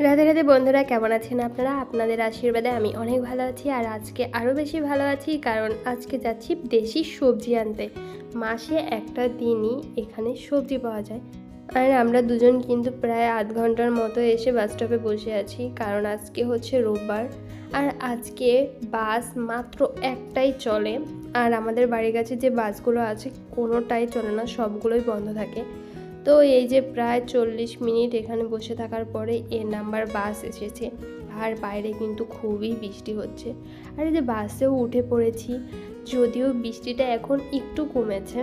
রাধে রাধে বন্ধুরা, কেমন আছেন আপনারা? আপনাদের আশীর্বাদে আমি অনেক ভালো আছি আর আজকে আরও বেশি ভালো আছি কারণ আজকে যাচ্ছি দেশি সবজি আনতে। মাসে একটা দিনই এখানে সবজি পাওয়া যায়। আর আমরা দুজন কিন্তু প্রায় আধ ঘণ্টার মতো এসে বাস স্টপে বসে আছি কারণ আজকে হচ্ছে রোববার। আর আজকে বাস মাত্র একটাই চলে। আর আমাদের বাড়ির কাছে যে বাসগুলো আছে কোনোটাই চলে না, সবগুলোই বন্ধ থাকে। তো এই যে প্রায় চল্লিশ মিনিট এখানে বসে থাকার পরে এ নাম্বার বাস এসেছে। আর বাইরে কিন্তু খুবই বৃষ্টি হচ্ছে। আর এই যে বাসেও উঠে পড়েছি, যদিও বৃষ্টিটা এখন একটু কমেছে।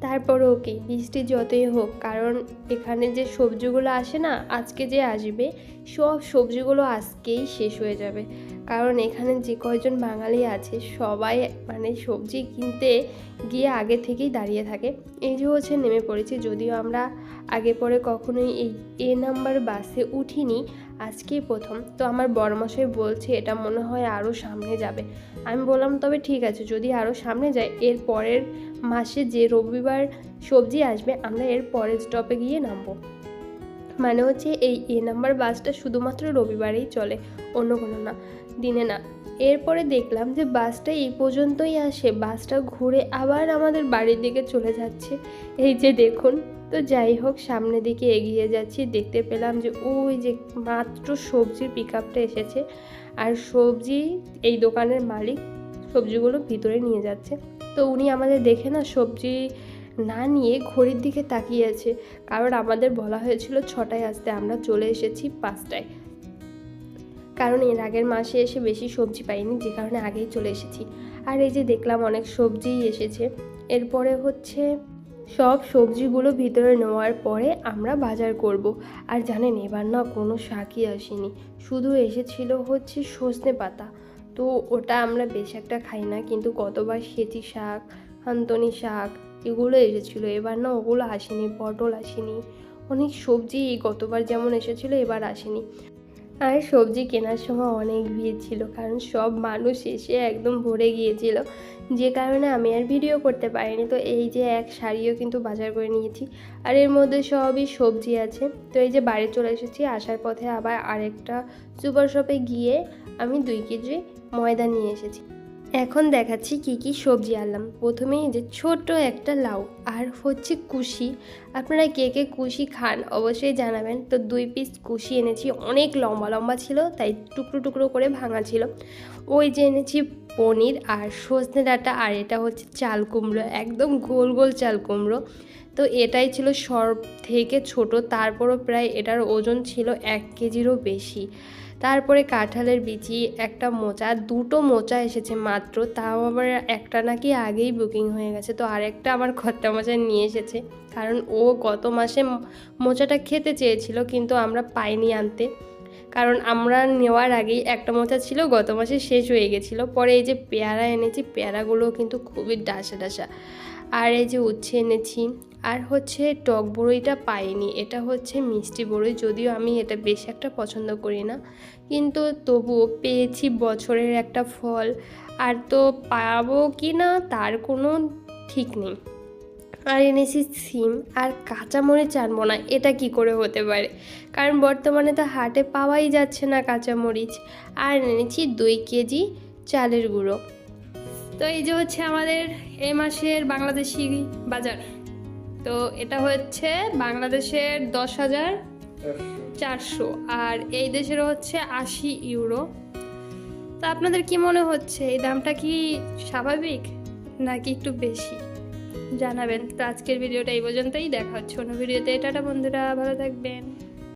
তারপরে ওকে, বৃষ্টি যতই হোক, কারণ এখানে যে সবজিগুলো আসে না, আজকে যে আসবে, সব সবজিগুলো আজকেই শেষ হয়ে যাবে। কারণ এখানে যে কয়জন বাঙালি আছে, সবাই মানে সবজি কিনতে গিয়ে আগে থেকেই দাঁড়িয়ে থাকে। এই যে হচ্ছে নেমে পড়েছি, যদিও আমরা আগে পরে কখনোই এই এ নাম্বার বাসে উঠিনি আজকেই প্রথম। তো আমার বড়মশাই বলছে, এটা মনে হয় আরও সামনে যাবে। আমি বললাম, তবে ঠিক আছে, যদি আরও সামনে যায়, এর পরের মাসে যে রবিবার সবজি আসবে, আমরা এর পরের স্টপে গিয়ে নামবো। মানে হচ্ছে এই এ নাম্বার বাসটা শুধুমাত্র রবিবারেই চলে, অন্য কোনো না, দিনে না। এরপরে দেখলাম যে বাসটা এই পর্যন্তই আসে। বাসটা ঘুরে আবার আমাদের বাড়ির দিকে চলে যাচ্ছে। এই যে দেখুন, তো যাই হোক, সামনের দিকে এগিয়ে যাচ্ছি। দেখতে পেলাম যে ওই যে মাত্র সবজির পিক এসেছে। আর সবজি এই দোকানের মালিক সবজিগুলো ভিতরে নিয়ে যাচ্ছে। তো উনি আমাদের দেখে না সবজি না নিয়ে ঘড়ির দিকে তাকিয়ে আছে। কারণ আমাদের বলা হয়েছিল ছটায় আসতে। আমরা চলে এসেছি পাঁচটায়। কারণ এর আগের মাসে এসে বেশি সবজি পাইনি, যে কারণে আগেই চলে এসেছি। আর এই যে দেখলাম অনেক সবজিই এসেছে। এরপরে হচ্ছে সব সবজিগুলো ভিতরে নেওয়ার পরে আমরা বাজার করব। আর জানেন, এবার না কোনো শাকই আসেনি। শুধু এসেছিল হচ্ছে সজনে পাতা। তো ওটা আমরা বেশ একটা খাই না, কিন্তু গতবার সেচি শাক, হান্তনি শাক এগুলো এসেছিল। এবার না ওগুলো আসেনি, পটল আসেনি। অনেক সবজি গতবার যেমন এসেছিল, এবার আসেনি। আর সবজি কেনার সময় অনেক ভিড় ছিল, কারণ সব মানুষ এসে একদম ভরে গিয়েছিল। যে কারণে আমি আর ভিডিও করতে পারিনি। তো এই যে এক শাড়িও কিন্তু বাজার করে নিয়েছি। আর এর মধ্যে সবই সবজি আছে। তো এই যে বাড়ি চলে এসেছি, আসার পথে আবার আরেকটা সুপার শপে গিয়ে আমি দুই কেজি ময়দা নিয়ে এসেছি। এখন দেখাচ্ছি কি কি সবজি আনলাম। প্রথমেই যে ছোট একটা লাউ, আর হচ্ছে কুশি। আপনারা কে কে কুশি খান অবশ্যই জানাবেন। তো দুই পিস কুশি এনেছি, অনেক লম্বা লম্বা ছিল, তাই টুকরো টুকরো করে ভাঙা ছিল। ওই যে এনেছি পনির আর সজনে ডাঁটা, আর এটা হচ্ছে চাল কুমড়ো, একদম গোল গোল চাল কুমড়ো। তো এটাই ছিল সব থেকে ছোট, তারপরও প্রায় এটার ওজন ছিল এক কেজিরও বেশি। তারপরে কাঁঠালের বিচি, একটা মোচা, দুটো মোচা এসেছে মাত্র, তাও আবার একটা নাকি আগেই বুকিং হয়ে গেছে, তো আরেকটা আমার খত্তা মোচা নিয়ে এসেছে। কারণ ও গত মাসে মোচাটা খেতে চেয়েছিল, কিন্তু আমরা পাইনি আনতে। কারণ আমরা নেওয়ার আগেই একটা মোচা ছিল, গত মাসে শেষ হয়ে গেছিল। পরে এই যে পেয়ারা এনেছি পেয়ারাগুলো কিন্তু খুবই ডাসা ডাসা। আর এই যে উচ্ছে এনেছি আর হচ্ছে টক বড়ইটা পাইনি, এটা হচ্ছে মিষ্টি বড়ই যদিও আমি এটা বেশ একটা পছন্দ করি না। কিন্তু তবুও পেয়েছি বছরের একটা ফল, আর তো পাবো কি না তার কোনো ঠিক নেই। আর এনেছি সিম, আর কাঁচামরিচ আনব না, এটা কি করে হতে পারে? কারণ বর্তমানে তো হাটে পাওয়াই যাচ্ছে না কাঁচামরিচ। আর এনেছি দুই কেজি চালের গুঁড়ো। তো এই যে হচ্ছে আমাদের এ মাসের বাংলাদেশি বাজার। তো এটা হচ্ছে বাংলাদেশের দশ হাজার চারশো আর এই দেশের হচ্ছে আশি ইউরো। তো আপনাদের কি মনে হচ্ছে, এই দামটা কি স্বাভাবিক নাকি একটু বেশি? জানাবেন। তো আজকের ভিডিওটা এই পর্যন্তই, দেখা হচ্ছে অন্য ভিডিওতে। টাটা বন্ধুরা, ভালো থাকবেন।